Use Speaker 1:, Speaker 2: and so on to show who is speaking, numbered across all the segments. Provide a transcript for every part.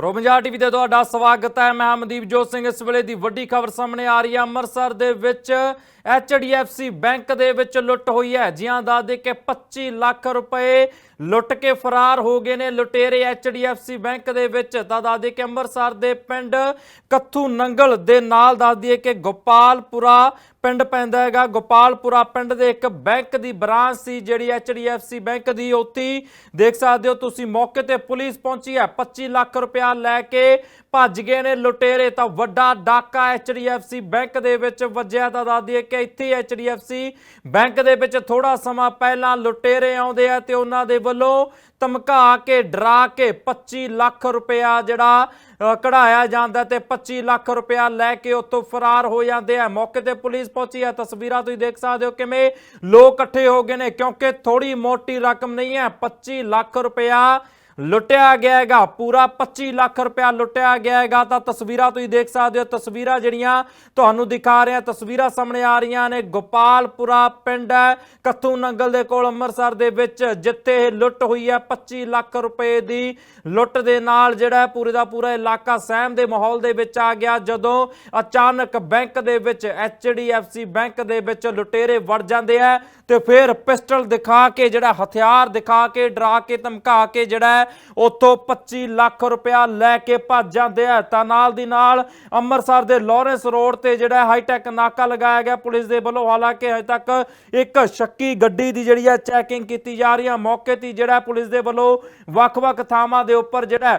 Speaker 1: Pro Punjab TV ਤੇ ਤੁਹਾਡਾ ਸਵਾਗਤ ਹੈ। ਮੈਂ ਅਮਨਦੀਪ ਜੋਤ ਸਿੰਘ। ਇਸ ਵੇਲੇ ਦੀ ਵੱਡੀ ਖਬਰ ਸਾਹਮਣੇ ਆ ਰਹੀ ਹੈ। ਅੰਮ੍ਰਿਤਸਰ ਦੇ ਵਿੱਚ HDFC ਬੈਂਕ ਦੇ ਵਿੱਚ ਲੁੱਟ ਹੋਈ ਹੈ। ਜਿਹਾਂ ਦਾ ਦੇ ਕੇ 25 ਲੱਖ ਰੁਪਏ ਲੁੱਟ ਕੇ ਫਰਾਰ ਹੋ ਗਏ ਨੇ ਲੁਟੇਰੇ HDFC ਬੈਂਕ ਦੇ ਵਿੱਚ। ਤਾਂ ਦੱਸ ਦੇ ਕਿ ਅੰਮ੍ਰਿਤਸਰ ਦੇ ਪਿੰਡ ਕੱਥੂ ਨੰਗਲ ਦੇ ਨਾਲ ਦੱਸ ਦਈਏ ਕਿ ਗੋਪਾਲਪੁਰਾ ਪਿੰਡ ਪੈਂਦਾ ਹੈਗਾ। ਗੋਪਾਲਪੁਰਾ ਪਿੰਡ ਦੇ ਇੱਕ ਬੈਂਕ ਦੀ ਬ੍ਰਾਂਚ ਸੀ, ਜਿਹੜੀ HDFC ਬੈਂਕ ਦੀ। ਉੱਥੇ ਦੇਖ ਸਕਦੇ ਹੋ ਤੁਸੀਂ ਮੌਕੇ ਤੇ ਪੁਲਿਸ ਪਹੁੰਚੀ ਹੈ। 25 ਲੱਖ ਰੁਪਇਆ ਲੈ ਕੇ ਭੱਜ ਗਏ ਨੇ ਲੁਟੇਰੇ, ਤਾਂ ਵੱਡਾ ਡਾਕਾ HDFC ਬੈਂਕ ਦੇ ਵਿੱਚ ਵੱਜਿਆ ਤਾਂ ਦੱਸ ਦਈਏ ਕਿ ਇੱਥੇ HDFC ਬੈਂਕ ਦੇ ਵਿੱਚ ਥੋੜਾ ਸਮਾਂ ਪਹਿਲਾਂ ਲੁਟੇਰੇ ਆਉਂਦੇ ਆ ਤੇ ਉਹਨਾਂ ਦੇ ਵੱਲੋਂ ਧਮਕਾ ਕੇ, ਡਰਾ ਕੇ 25 ਲੱਖ ਰੁਪਇਆ ਜਿਹੜਾ ਕਢਾਇਆ ਜਾਂਦਾ ਤੇ 25 ਲੱਖ ਰੁਪਇਆ ਲੈ ਕੇ ਉੱਥੋਂ ਫਰਾਰ ਹੋ ਜਾਂਦੇ ਆ। ਮੌਕੇ ਤੇ ਪੁਲਿਸ ਪਹੁੰਚੀ ਹੈ ਤਸਵੀਰਾਂ ਤੁਸੀਂ ਦੇਖ ਸਕਦੇ ਹੋ ਕਿਵੇਂ ਲੋਕ ਇਕੱਠੇ ਹੋ ਗਏ ਨੇ, ਕਿਉਂਕਿ ਥੋੜੀ ਮੋਟੀ ਰਕਮ ਨਹੀਂ ਹੈ 25 ਲੱਖ ਰੁਪਇਆ ਲੁੱਟਿਆ ਗਿਆ ਹੈਗਾ ਪੂਰਾ 25 ਲੱਖ ਰੁਪਇਆ ਲੁੱਟਿਆ ਗਿਆ ਹੈਗਾ ਤਾਂ ਤਸਵੀਰਾਂ ਤੁਸੀਂ ਦੇਖ ਸਕਦੇ ਹੋ, ਤਸਵੀਰਾਂ ਜਿਹੜੀਆਂ ਤੁਹਾਨੂੰ ਦਿਖਾ ਰਿਹਾ, ਤਸਵੀਰਾਂ ਸਾਹਮਣੇ ਆ ਰਹੀਆਂ ਨੇ। ਗੋਪਾਲਪੁਰਾ ਪਿੰਡ ਹੈ, ਕੱਥੂ ਨੰਗਲ ਦੇ ਕੋਲ ਅੰਮ੍ਰਿਤਸਰ ਦੇ ਵਿੱਚ, ਜਿੱਥੇ ਇਹ ਲੁੱਟ ਹੋਈ ਹੈ 25 ਲੱਖ ਰੁਪਏ ਦੀ ਲੁੱਟ ਦੇ ਨਾਲ ਜਿਹੜਾ ਪੂਰੇ ਦਾ ਪੂਰਾ ਇਲਾਕਾ ਸਹਿਮ ਦੇ ਮਾਹੌਲ ਦੇ ਵਿੱਚ ਆ ਗਿਆ। ਜਦੋਂ ਅਚਾਨਕ ਬੈਂਕ ਦੇ ਵਿੱਚ HDFC ਬੈਂਕ ਦੇ ਵਿੱਚ ਲੁਟੇਰੇ ਵੜ ਜਾਂਦੇ ਆ ਤੇ ਫਿਰ ਪਿਸਟਲ ਦਿਖਾ ਕੇ, ਜਿਹੜਾ ਹਥਿਆਰ ਦਿਖਾ ਕੇ, ਡਰਾ ਕੇ, ਧਮਕਾ ਕੇ ਜਿਹੜਾ ਉੱਥੋਂ 25 ਲੱਖ ਰੁਪਇਆ ਲੈ ਕੇ ਭੱਜ ਜਾਂਦੇ ਆ। ਤਾਂ ਨਾਲ ਦੀ ਨਾਲ ਅੰਮ੍ਰਿਤਸਰ ਦੇ ਲਾਰੈਂਸ ਰੋਡ ਤੇ ਜਿਹੜਾ ਹਾਈਟੈਕ ਨਾਕਾ ਲਗਾਇਆ ਗਿਆ। ਪੁਲਿਸ ਦੇ ਵੱਲੋਂ ਹਾਲਾਂਕਿ ਹਜੇ ਤੱਕ ਇੱਕ ਸ਼ੱਕੀ ਗੱਡੀ ਦੀ ਜਿਹੜੀ ਹੈ ਚੈਕਿੰਗ ਕੀਤੀ ਜਾ ਰਹੀ ਹੈ। ਮੌਕੇ ਤੇ ਜਿਹੜਾ ਪੁਲਿਸ ਦੇ ਵੱਲੋਂ ਵੱਖ-ਵੱਖ ਥਾਵਾਂ ਦੇ ਉੱਪਰ ਜਿਹੜਾ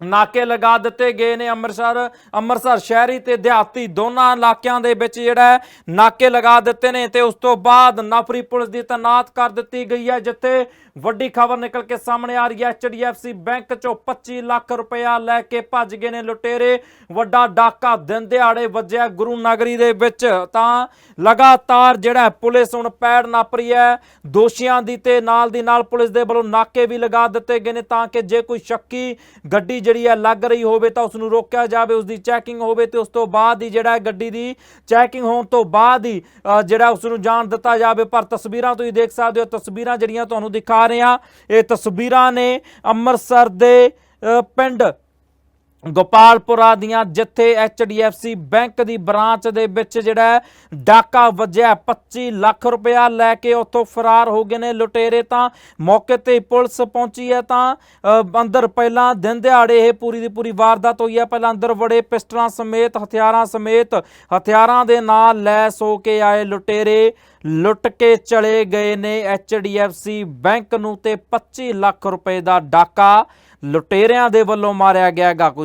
Speaker 1: ਨਾਕੇ ਲਗਾ ਦਿੱਤੇ ਗਏ ਨੇ ਅੰਮ੍ਰਿਤਸਰ ਅੰਮ੍ਰਿਤਸਰ ਸ਼ਹਿਰੀ ਤੇ ਦਿਹਾਤੀ ਦੋਨਾਂ ਇਲਾਕਿਆਂ ਦੇ ਵਿੱਚ ਜਿਹੜਾ ਨਾਕੇ ਲਗਾ ਦਿੱਤੇ ਨੇ ਤੇ ਉਸ ਤੋਂ ਬਾਅਦ ਨਫਰੀ ਪੁਲਿਸ ਦੀ ਤੈਨਾਤ ਕਰ ਦਿੱਤੀ ਗਈ ਹੈ, ਜਿੱਥੇ ਵੱਡੀ ਖਬਰ ਨਿਕਲ ਕੇ ਸਾਹਮਣੇ ਆ ਰਹੀ ਹੈ। HDFC ਬੈਂਕ ਚੋਂ 25 ਲੱਖ ਰੁਪਇਆ ਲੈ ਕੇ ਭੱਜ ਗਏ ਨੇ ਲੁਟੇਰੇ। ਵੱਡਾ ਡਾਕਾ ਦਿਨ ਦਿਹਾੜੇ ਵੱਜਿਆ ਗੁਰੂ ਨਗਰੀ ਦੇ ਵਿੱਚ। ਤਾਂ ਲਗਾਤਾਰ ਜਿਹੜਾ ਪੁਲਿਸ ਹੁਣ ਪੈੜ ਨੱਪ ਰਹੀ ਹੈ। ਦੋਸ਼ੀਆਂ ਦੀ ਤੇ ਨਾਲ ਦੀ ਨਾਲ ਪੁਲਿਸ ਦੇ ਵੱਲੋਂ ਨਾਕੇ ਵੀ ਲਗਾ ਦਿੱਤੇ ਗਏ ਨੇ, ਤਾਂ ਕਿ ਜੇ ਕੋਈ ਸ਼ੱਕੀ ਗੱਡੀ ਜਿਹੜੀ ਹੈ ਲੱਗ ਰਹੀ ਹੋਵੇ ਤਾਂ ਉਸ ਨੂੰ ਰੋਕਿਆ ਜਾਵੇ ਉਸ ਦੀ ਚੈਕਿੰਗ ਹੋਵੇ ਤੇ ਉਸ ਤੋਂ ਬਾਅਦ ਹੀ ਜਿਹੜਾ ਗੱਡੀ ਦੀ ਚੈਕਿੰਗ ਹੋਣ ਤੋਂ ਬਾਅਦ ਹੀ ਜਿਹੜਾ ਉਸ ਨੂੰ ਜਾਣ ਦਿੱਤਾ ਜਾਵੇ। ਪਰ ਤਸਵੀਰਾਂ ਤੁਸੀਂ ਦੇਖ ਸਕਦੇ ਹੋ, ਤਸਵੀਰਾਂ ਜਿਹੜੀਆਂ ਤੁਹਾਨੂੰ ਦਿਖਾ ਰਹੇ ਹਾਂ, ਇਹ ਤਸਵੀਰਾਂ ਨੇ ਅੰਮ੍ਰਿਤਸਰ ਦੇ ਪਿੰਡ ਗੋਪਾਲਪੁਰਾ ਦੀਆਂ ਜਿੱਥੇ HDFC ਬੈਂਕ ਦੀ ਬ੍ਰਾਂਚ ਦੇ ਵਿੱਚ ਜਿਹੜਾ ਡਾਕਾ ਵੱਜਿਆ 25 ਲੱਖ ਰੁਪਇਆ ਲੈ ਕੇ ਉੱਥੋਂ ਫਰਾਰ ਹੋ ਗਏ ਨੇ, ਲੁਟੇਰੇ ਤਾਂ ਮੌਕੇ ਤੇ ਪੁਲਿਸ ਪਹੁੰਚੀ ਹੈ ਤਾਂ ਅੰਦਰ ਪਹਿਲਾਂ ਦਿਨ ਦਿਹਾੜੇ ਇਹ ਪੂਰੀ ਦੀ ਪੂਰੀ ਵਾਰਦਾਤ ਹੋਈ ਹੈ, ਪਹਿਲਾਂ ਅੰਦਰ ਵੜੇ ਪਿਸਟਲਾਂ ਸਮੇਤ, ਹਥਿਆਰਾਂ ਸਮੇਤ, ਹਥਿਆਰਾਂ ਦੇ ਨਾਲ ਲੈਸ ਹੋ ਕੇ ਆਏ ਲੁਟੇਰੇ, ਲੁੱਟ ਕੇ ਚਲੇ ਗਏ ਨੇ HDFC ਬੈਂਕ ਨੂੰ ਤੇ 25 ਲੱਖ ਰੁਪਏ ਦਾ ਡਾਕਾ ਲੁਟੇਰਿਆਂ ਦੇ ਵੱਲੋਂ ਮਾਰਿਆ ਗਿਆ ਹੈਗਾ ਕੋਈ